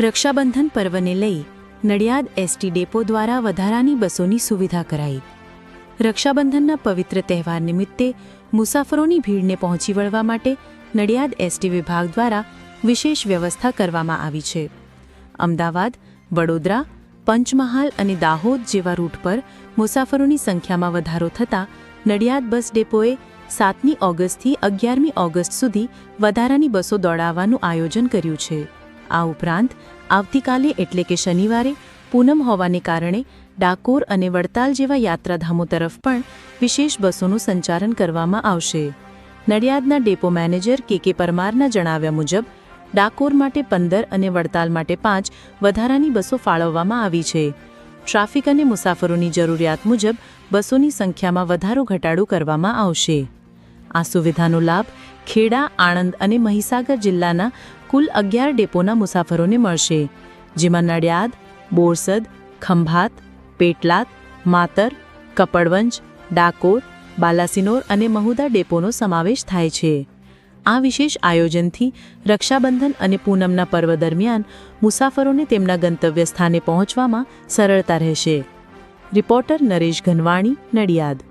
રક્ષાબંધન પર્વને લઈ Nadiad ST depot દ્વારા વધારાની બસોની સુવિધા કરાઈ. રક્ષાબંધનના પવિત્ર તહેવાર નિમિત્તે મુસાફરોની ભીડને પહોંચી વળવા માટે નડિયાદ એસટી વિભાગ દ્વારા વિશેષ વ્યવસ્થા કરવામાં આવી છે. અમદાવાદ, વડોદરા, પંચમહાલ અને દાહોદ જેવા રૂટ પર મુસાફરોની સંખ્યામાં વધારો થતાં નડિયાદ બસ ડેપોએ સાતમી ઓગસ્ટથી અગિયારમી ઓગસ્ટ સુધી વધારાની બસો દોડાવવાનું આયોજન કર્યું છે. આ ઉપરાંત, આવતીકાલે એટલે કે શનિવારે પૂનમ હોવાને કારણે ડાકોર અને વડતાલ જેવા યાત્રાધામો તરફ પણ વિશેષ બસોનું સંચાલન કરવામાં આવશે. નડિયાદના ડેપો મેનેજર કે કે પરમારના જણાવ્યા મુજબ, ડાકોર માટે પંદર અને વડતાલ માટે પાંચ વધારાની બસો ફાળવવામાં આવી છે. ટ્રાફિક અને મુસાફરોની જરૂરિયાત મુજબ બસોની સંખ્યામાં વધારો ઘટાડો કરવામાં આવશે. આ સુવિધાનો લાભ ખેડા, આણંદ અને મહીસાગર જિલ્લાના કુલ અગિયાર ડેપોના મુસાફરોને મળશે, જેમાં નડિયાદ, બોરસદ, ખંભાત, પેટલાદ, માતર, કપડવંજ, ડાકોર, બાલાસિનોર અને મહુદા ડેપોનો સમાવેશ થાય છે. આ વિશેષ આયોજનથી રક્ષાબંધન અને પૂનમના પર્વ દરમિયાન મુસાફરોને તેમના ગંતવ્ય સ્થાને પહોંચવામાં સરળતા રહેશે. રિપોર્ટર નરેશ ઘનવાણી, નડિયાદ.